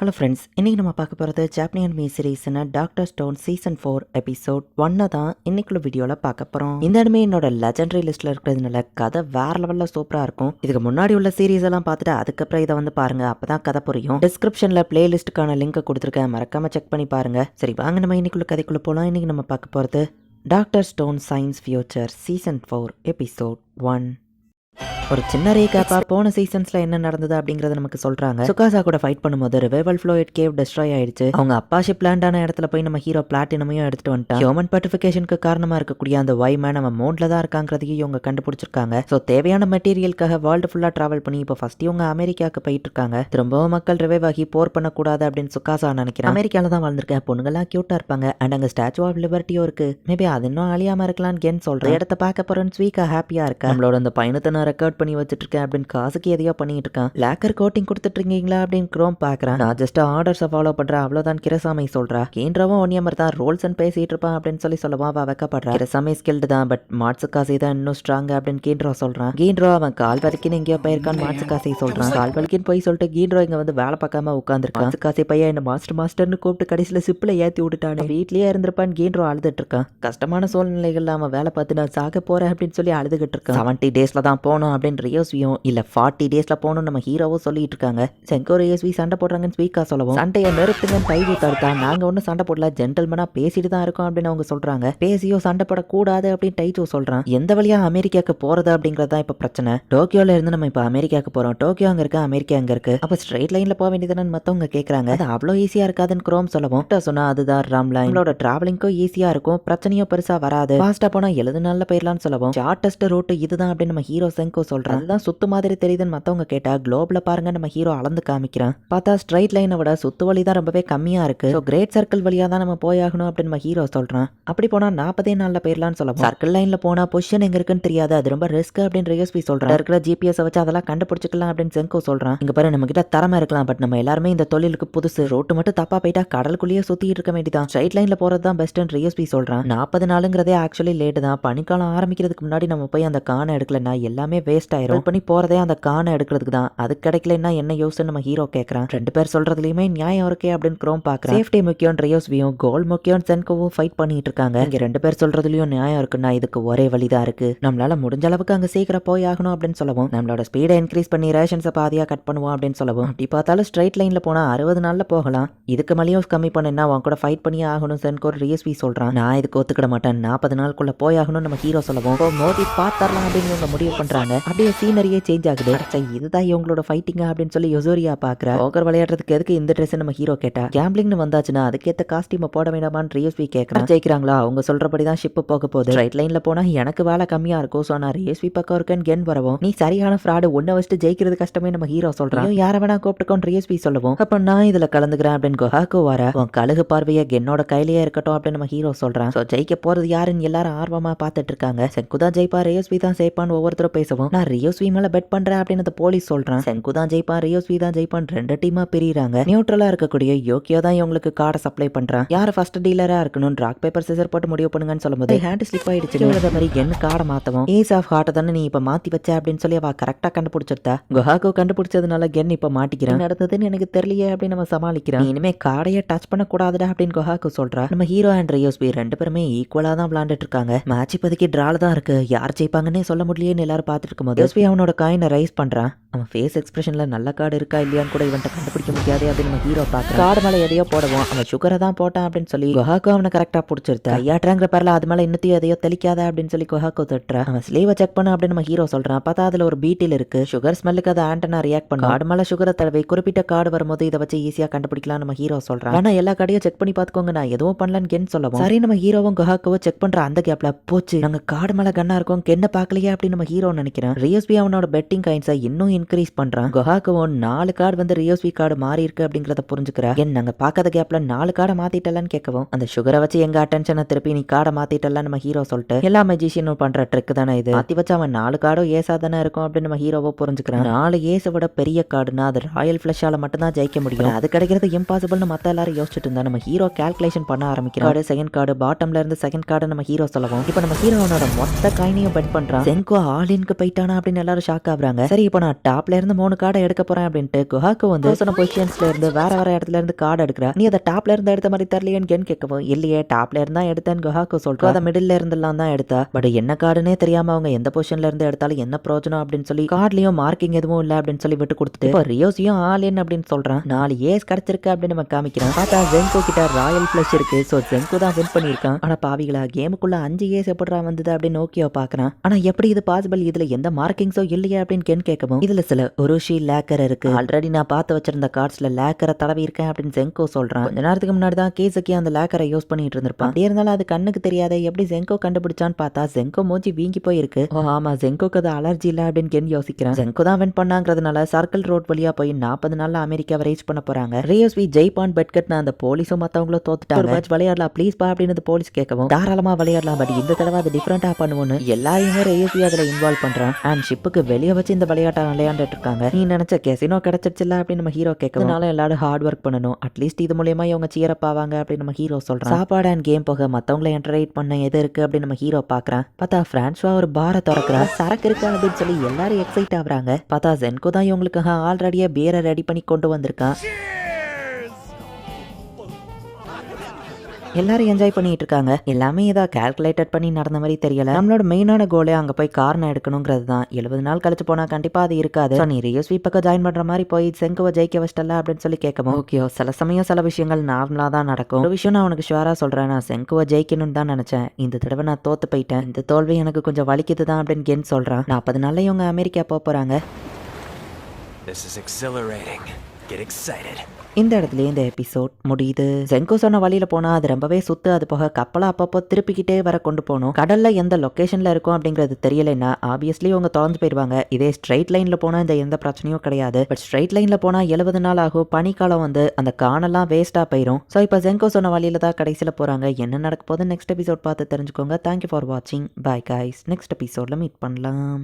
Hello friends இன்றைக்கி நம்ம பார்க்க போகிறது ஜாப்பனியன் மீ சீரீஸ்னு doctor stone season four episode ஒன்னை தான் இன்னைக்குள்ள வீடியோவில் பார்க்க போகிறோம் இந்த அனிமே என்னோட லெஜண்டரி லிஸ்ட்டில் இருக்கிறதுனால கதை வேற லெவலில் சூப்பராக இருக்கும். இதுக்கு முன்னாடி உள்ள சீரீஸ் எல்லாம் பார்த்துட்டு அதுக்கப்புறம் இதை வந்து பாருங்க அப்போ தான் கதை புரியும். டிஸ்கிரிப்ஷனில் பிளேலிஸ்ட்டுக்கான லிங்கை கொடுத்துருக்கேன். மறக்காம செக் பண்ணி பாருங்க. சரி வாங்க நம்ம இன்னைக்குள்ள கதைக்குள்ளே போகலாம் இன்னைக்கு நம்ம பார்க்க போகிறது doctor stone science future season four episode one ஒரு சின்ன ரீகேப்பா போன சீசன்ஸ்ல என்ன நடந்தது அப்படிங்கறத நமக்கு சொல்றாங்க. சுகாசா கூட ஃபைட் பண்ணும்போது ரிவைவல் ஃப்ளோயிட் கேவ் டெஸ்ட்ராய் ஆயிடுச்சு. அவங்க அப்பா ஷிப் லேண்டான இடத்துல போய் நம்ம ஹீரோ பிளாட்டினமையும் எடுத்துட்டு வந்துட்டான். ஹியூமன் பர்டிஃபிகேஷனுக்கு காரணமா இருக்கக்கூடிய அந்த வைமை நம்ம மோன்ல தான் இருக்காங்கிறதையும் இவங்க கண்டுபிடிச்சிருக்காங்க. ஸோ தேவையான மெட்டீரியலுக்காக வேர்ல்டு ஃபுல்லா டிராவல் பண்ணி இப்போ ஃபர்ஸ்ட் இவங்க அமெரிக்காவுக்கு போயிட்டு இருக்காங்க. திரும்பவும் மக்கள் ரிவைவ் ஆகி போர் பண்ணக்கூடாது அப்படின்னு சுகாசா நினைக்கிறேன். அமெரிக்கால தான் வாழ்ந்திருக்கேன் பொண்ணுங்கெல்லாம் கியூட்டா இருப்பாங்க. அண்ட் அங்க ஸ்டாச்சு ஆஃப் லிபர்ட்டியும் இருக்கு. மேபி அது இன்னும் அழியாம இருக்கலாம்னு கேன் சொல்றேன். இடத்த பார்க்க போறேன்னு ஸ்வீக்கா ஹாப்பியா இருக்கா? நம்மளோட அந்த பயணத்தை நான் ரெக்கார்ட் பண்ணி வச்சிட்ருக்கேன் அப்படின்னு காசுக்கு எதையோ பண்ணிட்டு இருக்கான் லேக்கர் கோட்டிங் கொடுத்துட்டு இருக்கீங்களா அப்படின்னு க்ரோம் பார்க்குறான். நான் ஜஸ்ட் ஆர்டர்ஸை ஃபாலோ பண்றேன் அவ்வளோதான் கிரசாமை சொல்றா. கேன்றவும் ஒன்னியமர் தான் ரோல்ஸ் அண்ட் பேசிட்டு இருப்பான் அப்படின்னு சொல்லி சொல்லவா அவள் வெக்கப்படுறா. கிரசாமை ஸ்கில்டு தான் பட் மாட்சு காசை தான் இன்னும் ஸ்ட்ராங் அப்படின்னு கேன்றோ சொல்கிறான் கீன்றோ அவன் கால் வரைக்கும் எங்கேயோ போயிருக்கான் மாட்சு காசை சொல்கிறான் கால் வரைக்கும் போய் சொல்லிட்டு கீன்றோ இங்கே வந்து வேலை பார்க்காம உட்காந்துருக்கான் மாட்சு காசை பையன் என்ன மாஸ்டர் மாஸ்டர்னு கூப்பிட்டு கடைசியில் சிப்பில் ஏற்றி விட்டுட்டானே. வீட்லேயே இருந்திருப்பான் கீன்றோ அழுதுட்டு இருக்கான் கஷ்டமான சூழ்நிலைகள் அவன் வேலை பார்த்து நான் சாக போறேன் அப்படின்னு சொல்லி அழுதுகிட்டு இருக்கான் செவன்ட்டி டேஸில் தான் போகணும் அப்படின்னு ரியோஸ்வியும் இல்ல ஃபார்ட்டி டேஸ்ல போகணும் நம்ம ஹீரோவும் சொல்லிட்டு இருக்காங்க செங்கோ ரியோஸ்வி சண்டை போடுறாங்கன்னு ஸ்பீக்கா சொல்லவும். சண்டையை நிறுத்துங்கன்னு கை தடுத்தா நாங்க ஒன்றும் சண்டை போடல. ஜென்டல்மனா பேசிட்டு தான் இருக்கோம் அப்படின்னு அவங்க சொல்றாங்க. பேசியோ சண்டை போடக்கூடாது அப்படின்னு டைஜோ சொல்றான். எந்த வழியா அமெரிக்காக்கு போறது அப்படிங்கறது தான் இப்ப பிரச்சனை. டோக்கியோல இருந்து நம்ம இப்ப அமெரிக்காக்கு போறோம். டோக்கியோ அங்க இருக்கு அமெரிக்கா அங்க இருக்கு. அப்ப ஸ்ட்ரெயிட் லைன்ல போக வேண்டியதுன்னு மத்தவங்க கேக்குறாங்க. அது அவ்வளோ ஈஸியா இருக்காதுன்னு குரோம் சொல்லவும். சொன்னா அதுதான் ராம் லைன் நம்மளோட டிராவலிங்க்கும் ஈஸியா இருக்கும். பிரச்சனையும் பெருசா வராது. ஃபாஸ்டா போனா எழுது நாள்ல போயிடலாம்னு சொல்லவும். ஷார்டஸ்ட் ரூட் இதுதான் அப்படின்னு நம்ம ஹீரோ செங்கோ சொல்றான். அதுதான் சுத்து மாதிரி தெரியுதுன்னு மத்தவங்க கேட்டா குளோப்ல பாருங்க நம்ம ஹீரோ அளந்து காமிக்கிறான். பார்த்தா ஸ்ட்ரைட் லைனை விட சுத்து வழி தான் ரொம்பவே கம்மியா இருக்கு. ஸோ கிரேட் சர்க்கிள் வழியா தான் நம்ம போயாகணும் அப்படின்னு நம்ம ஹீரோ சொல்றான். அப்படி போனா நாற்பதே நாளில் போயிடலாம்னு சொல்லலாம் சர்க்கிள் லைனில் போனால் பொசிஷன் எங்க இருக்குன்னு தெரியாது. அது ரொம்ப ரிஸ்க் அப்படின்னு ரியோஸ்பி சொல்கிறேன் இருக்கிற ஜிபிஎஸ் வச்சு அதெல்லாம் கண்டுபிடிச்சிக்கலாம் அப்படின்னு செங்கோ சொல்கிறான் இங்கே பாரு நம்ம கிட்ட தரமா இருக்கலாம். பட் நம்ம எல்லாருமே இந்த தொழிலுக்கு புதுசு. ரோட்டு மட்டும் தப்பா போயிட்டா கடலுக்குள்ளேயே சுத்திட்டு இருக்க வேண்டியதான் ஸ்ட்ரைட் லைன்ல போறது தான் பெஸ்ட்னு ரியோஸ்பி சொல்றான். நாற்பது நாளுங்கிறதே ஆக்சுவலி லேட்டு தான். பனிக்காலம் ஆரம்பிக்கிறதுக்கு முன்னாடி நம்ம போய் அந்த காணை எடுக்கலன்னா எல்லாமே வேஸ்ட் ஆயிரும். பண்ணி போறதே அந்த காணை எடுக்கிறதுக்கு தான். அது கிடைக்கலன்னா என்ன யூஸ் நம்ம ஹீரோ கேட்கறான் ரெண்டு பேர் சொல்றதுலயுமே நியாயம் இருக்கே அப்படின்னு க்ரோம் பாக்குறேன். சேஃப்டி முக்கியம் ரியோஸ்வியும் கோல் முக்கியம் சென்கோவும் ஃபைட் பண்ணிட்டு இருக்காங்க. இங்க ரெண்டு பேர் சொல்றதுலயும் நியாயம் இருக்குன்னா இதுக்கு ஒரே வழிதான் இருக்கு. நம்மளால முடிஞ்ச அளவுக்கு அங்க சீக்கிரம் போய் ஆகணும் அப்படின்னு சொல்லவும் நம்மளோட ஸ்பீடை இன்க்ரீஸ் பண்ணி ரேஷன்ஸை பாதியா கட் பண்ணுவோம் அப்படின்னு சொல்லவும் அப்படி பார்த்தாலும் ஸ்ட்ரைட் லைன்ல போனா அறுபது நாள்ல போகலாம். இதுக்கு மேலேயும் கம்மி பண்ணா அவன் கூட ஃபைட் பண்ணி ஆகணும் சென்கோ ரிஎஸ்பி சொல்றான். நான் இதுக்கு ஒத்துக்கிட மாட்டேன். நாற்பது நாளுக்குள்ள போய் ஆகணும் நம்ம ஹீரோ சொல்லவும் மோதி பார்த்தரலாம் அப்படின்னு இவங்க முடிவு பண்றாங்க. அப்படியே சீனரியே சேஞ்ச் ஆகுது. இதுதான் இவங்களோட ஃபைட்டிங்கா அப்படின்னு சொல்லி யொசோரியா பாக்குற போக்கர் விளையாடுறதுக்கு எதுக்கு இந்த ட்ரெஸ் நம்ம ஹீரோ கேட்டா? கேம்பிளிங்னு வந்தாச்சுன்னா அதுக்கேத்த காஸ்டியூம் போட வேண்டாமான்னு ரிஎஸ்பி கேட்கறான் ஜெயிக்கிறாங்களா? அவங்க சொல்றபடி தான் ஷிப் போக போகுது. ரைட் லைன்ல போனா எனக்கு வேலை கம்மியா இருக்கும். ஸோ நான் ரிஎஸ்பி பக்கம் இருக்கேன்னு கென் வரவும் நீ சரியான ஃப்ராடு ஒன்ன வச்சுட்டு ஜெயிக்கிறது கஷ்டமே நம்ம ஹீரோ சொல்றான். யார வேணா கூப்பிட்டுக்கோன்னு ரிஎஸ்பி சொல்லவும். அப்ப நான் இதுல கலந்துக்கிறேன் அப்படின்னு குஹாக்கு வர உன் கழுகு பார்வையை என்னோட கையிலேயே இருக்கட்டும் அப்படின்னு நம்ம ஹீரோ சொல்றான். ஸோ ஜெயிக்க போறது யாருன்னு எல்லாரும் ஆர்வமா பார்த்துட்டு இருக்காங்க. செங்கு தான் ஜெயிப்பா ரியோஸ்வி தான் ஜெயிப்பான்னு ஒவ்வொருத்தரும் பேசவும். நான் ரியோஸ்வி மேல பெட் பண்ற அப்படின்னு அந்த போலீஸ் சொல்றான். செங்கு தான் ஜெயிப்பான் ரியோஸ்வி தான் ஜெயிப்பான் ரெண்டு டீமா பிரியிறாங்க. நியூட்ரலா இருக்கக்கூடிய யோக்கியோ தான் இவங்களுக்கு கார்டை சப்ளை பண்றான். யார் ஃபர்ஸ்ட் டீலரா இருக்கணும்? ராக் பேப்பர் சிசர் போட்டு முடிவு பண்ணுங்கன்னு சொல்லும்போது ஹேண்ட் ஸ்லிப் ஆயிடுச்சு. இந்த மாதிரி என்ன கார்டை மாத்தவும்? ஏஸ் ஆஃப் ஹார்ட் தானே நீ இப்ப மாத்தி வச்ச? அப்படின்னு சொல்லி அவ கரெக்டா கண்டுபிடிச்சிருத்தா குஹாக்கோ கண்டுபிடிச்சதுனால கென் இப்ப மாட்டிக்கிறான். நடந்ததுன்னு எனக்கு தெரியலையே அப்படின்னு நம்ம சமாளிக்கிறோம் இனிமே கார்டையே டச் பண்ண கூடாதுடா அப்படின்னு குஹாக்கு சொல்றா. நம்ம ஹீரோ அண்ட் ரியோஸ்வி ரெண்டு பேருமே ஈக்குவலா தான் விளையாண்டுட்டு இருக்காங்க. மேட்ச் இப்போதைக்கு ட்ரால தான் இருக்கு. யார் ஜெயிப்பாங்கன்னே சொல்ல முடியலன்னு எல்லாரும் பார்த்துட்டு இருக்கும்போது யோஸ்பி அவனோட காயினை ரைஸ் பண்றான் அவன் ஃபேஸ் எக்ஸ்பிரஷன்ல நல்ல கார்டு இருக்கா இல்லையான்னு கூட இவன்ட்ட கண்டுபிடிக்க முடியாது அப்படின்னு நம்ம ஹீரோ பார்க்க கார்டு மேல எதையோ போடுவோம். அவன் சுகரை தான் போட்டான் அப்படின்னு சொல்லி குஹாக்கோ அவனை கரெக்டா பிடிச்சிருத்தா. ஐயாட்டுறாங்கிற பேர்ல அது மேல இன்னத்தையும் எதையோ தெளிக்காத அப்படின்னு சொல்லி குஹாக்கோ தட்டுறா. அவன் ஸ்லீவை செக் பண்ண அப்படின்னு நம்ம ஹீரோ சொல்றான். பார்த்தா அதுல ஒரு பீட்டில் இருக்கு. சுகர் ஸ்மெல்லுக்கு அதை ஆண்டனா ரியாக்ட் பண்ணும். கார்டு மேல சுகரை தடவை குறிப்பிட்ட கார்டு வரும்போது இதை வச்சு ஈஸியா கண்டுபிடிக்கலாம் நம்ம ஹீரோ சொல்றான். ஆனா எல்லா கார்டையும் செக் பண்ணி பாத்துக்கோங்க நான் எதுவும் பண்ணலன்னு கென் சொல்லவும். சரி நம்ம ஹீரோவும் குஹாக்கோவை செக் பண்ற அந்த கேப்ல போச்சு. நாங்க கார்டு மேல கண்ணா இருக்கோம். கென்ன பாக்கலையே அப்படின்னு நம்ம ஹீரோ நினைக்கிறேன். ரியோஸ்பி அவனோட பெட்டிங் காயின்ஸை இன்னும் இன்க்ரீஸ் பண்றான். குஹாக்கவும் நாலு கார்டு வந்து ரியோஸ்வி கார்டு மாறி இருக்கு அப்படிங்கறத புரிஞ்சுக்கிறா. என் நாங்க பார்க்காத கேப்ல நாலு கார்டை மாத்திட்டலன்னு கேட்கவும் அந்த சுகரை வச்சு எங்க அட்டென்ஷனை திருப்பி நீ கார்டை மாத்திட்டலாம் நம்ம ஹீரோ சொல்லிட்டு எல்லா மெஜிஷியனும் பண்ற ட்ரிக் தானே இது. மாத்தி வச்சு அவன் நாலு கார்டோ ஏசா தானே இருக்கும் அப்படின்னு நம்ம ஹீரோவோ புரிஞ்சுக்கிறான். நாலு ஏசை விட பெரிய கார்டுனா அது ராயல் ஃபிளஷால மட்டும் தான் ஜெயிக்க முடியும். அது கிடைக்கிறது இம்பாசிபிள்னு மத்த எல்லாரும் யோசிச்சுட்டு இருந்தா நம்ம ஹீரோ கால்குலேஷன் பண்ண ஆரம்பிக்கிறோம் கார்டு செகண்ட் கார்டு பாட்டம்ல இருந்து செகண்ட் கார்டு நம்ம ஹீரோ சொல்லவும் இப்போ நம்ம ஹீரோனோட மொத்த காயினையும் பெட் பண்றான். செங்கோ ஆலின்க்கு போயிட்டானா அப்படின்னு எல்லாரும் ஷாக் ஆகுறாங்க. சரி இப்போ நான் டாப்ல இருந்து மூணு கார்டை எடுக்க போறேன் அப்படின்ட்டு குஹாக்கு வந்து சொன்ன பொசிஷன்ஸ்ல இருந்து வேற வேற இடத்துல இருந்து கார்டு எடுக்கிறா. நீ அதை டாப்ல இருந்து எடுத்த மாதிரி தெரியலையேன்னு கேன் கேட்கவும் இல்லையே டாப்ல இருந்தா எடுத்தேன்னு குஹாக்கு சொல்றா. அதை மிடில் இருந்தெல்லாம் தான் எடுத்தா. பட் என்ன கார்டுனே தெரியாம அவங்க எந்த பொசிஷன்ல இருந்து எடுத்தாலும் என்ன பிரயோஜனம் அப்படின்னு சொல்லி கார்ட்லயும் மார்க்கிங் எதுவும் இல்ல அப்படின்னு சொல்லி விட்டு கொடுத்துட்டு இப்போ ரியோசியும் ஆலியன் அப்படின்னு சொல்றான். நாலு ஏஸ் கிடைச்சிருக்கு அப்படின்னு நம்ம காமிக்கிறான். பார்த்தா ஜென்கோ கிட்ட ராயல் ஃபிளஷ் இருக்கு. ஸோ ஜென்கோ தான் வின் பண்ணியிருக்கான். ஆனா பாவிகளா கேமுக்குள்ள அஞ்சு ஏஸ் எப்படிடா வந்தது அப்படின்னு நோக்கியோ பாக்குறான் ஆனா எப்படி இது பாசிபிள் இதுல எந்த மார்க்கிங்ஸோ இல்லையா அப்படின்னு கேன் கேட்கவும் இதுல சில உருஷி லேக்கர் இருக்கு. ஆல்ரெடி நான் பார்த்து வச்சிருந்த கார்ட்ஸ்ல லேக்கரை தடவி இருக்கேன் அப்படின்னு ஜென்கோ சொல்றான். கொஞ்ச நேரத்துக்கு முன்னாடி தான் கேசக்கி அந்த லேக்கரை யூஸ் பண்ணிட்டு இருந்திருப்பான். அப்படியே இருந்தாலும் அது கண்ணுக்கு தெரியாத எப்படி ஜென்கோ கண்டுபிடிச்சான்னு பார்த்தா ஜென்கோ மூஞ்சி வீங்கி போயிருக்கு. ஓ ஆமா ஜென்கோக்கு அது அலர்ஜி இல்ல அப்படின்னு கென் யோசிக்கிறான். ஜென்கோ தான் வின் பண்ணாங்கிறதுனால சர்க்கிள் ரோட் வழியா போய் நாற்பது நாள்ல அமெரிக்காவை ரீச் பண்ண போறாங்க. ரியோஸ்வி ஜெய்பான் பெட் கட்டின அந்த போலீஸும் மத்தவங்களும் தோத்துட்டாங்க. ஒரு மேட்ச் விளையாடலாம் ப்ளீஸ் பா அப்படின்னு போலீஸ் கேட்கவும் தாராளமா விளையாடலாம் பட் இந்த தடவை அது டிஃப்ரெண்டா பண்ணுவோம்னு. எல்லாரையுமே ரியோஸ்வி அதுல இன்வால்வ் பண்றான். அண்ட் ஷிப்புக்கு வெளியே வச்சு இந்த விளையாட்டை விளையாண்டுட்டு இருக்காங்க நீ நினைச்ச கெசினோ கிடைச்சிருச்சுல அப்படின்னு நம்ம ஹீரோ கேட்கறதுனால எல்லாரும் ஹார்ட் ஒர்க் பண்ணணும். அட்லீஸ்ட் இது மூலியமா இவங்க சீரப் ஆவாங்க அப்படின்னு நம்ம ஹீரோ சொல்றான். சாப்பாடு அண்ட் கேம் போக மத்தவங்களை என்டர்டைன் பண்ண எது இருக்கு அப்படின்னு நம்ம ஹீரோ பாக்குறான் பார்த்தா பிரான்ஸ்வா ஒரு பாரை திறக்கிறா சரக்கு இருக்கு அப்படின்னு சொல்லி எல்லாரும் எக்ஸைட் ஆகுறாங்க. பார்த்தா ஜென்கோ தான் இவங்களுக்காக ஆல்ரெடியா பீரை ரெடி பண்ணி கொண்டு வந்திருக்கான். எல்லாரும் என்ஜாய் பண்ணிட்டு இருக்காங்க எல்லாமே ஏதோ கால்குலேட்டட் பண்ணி நடந்த மாதிரி தெரியல. நம்மளோட மெயினான கோலே அங்க போய் காரணம் எடுக்கணுங்கிறது தான். எழுபது நாள் கழிச்சு போனா கண்டிப்பா அது இருக்காது. நீ ரியோ ஸ்வீப்பக்க ஜாயின் பண்ற மாதிரி போய் செங்குவை ஜெயிக்க வச்சிட்டல அப்படின்னு சொல்லி கேட்கவும். ஓகே சில சமயம் சில விஷயங்கள் நார்மலா தான் நடக்கும். ஒரு விஷயம் நான் உனக்கு ஷுவரா சொல்றேன். நான் செங்குவை ஜெயிக்கணும்னு தான் நினைச்சேன். இந்த தடவை நான் தோத்து போயிட்டேன். இந்த தோல்வி எனக்கு கொஞ்சம் வலிக்குது தான் அப்படின்னு கென் சொல்றான். நாற்பது நாள்ல இவங்க அமெரிக்கா போக போறாங்க. This is exhilarating. Get excited. இந்த இடத்துல இந்த எபிசோட் முடியுது. ஜெங்கோ சொன்ன வழியில போனா அது ரொம்பவே சுத்து. அது போக கப்பலை அப்பப்போ திருப்பிக்கிட்டே வர கொண்டு போகணும். கடல்ல எந்த லொக்கேஷன்ல இருக்கும் அப்படிங்கிறது தெரியலைன்னா ஆப்வியஸ்லி அவங்க தொடர்ந்து போயிருவாங்க இதே ஸ்ட்ரைட் லைன்ல போனா இந்த எந்த பிரச்சனையும் கிடையாது. பட் ஸ்ட்ரைட் லைன்ல போனா எழுபது நாள் ஆகும். பனிக்காலம் வந்து அந்த காணெல்லாம் வேஸ்டா போயிடும் ஸோ இப்போ ஜெங்கோ சொன்ன வழியில தான் கடைசியில் போறாங்க. என்ன நடக்க போகுது நெக்ஸ்ட் எபிசோட் பார்த்து தெரிஞ்சுக்கோங்க. தேங்க்யூ ஃபார் வாட்சிங் பை கைஸ் நெக்ஸ்ட் எபிசோட்ல மீட் பண்ணலாம்.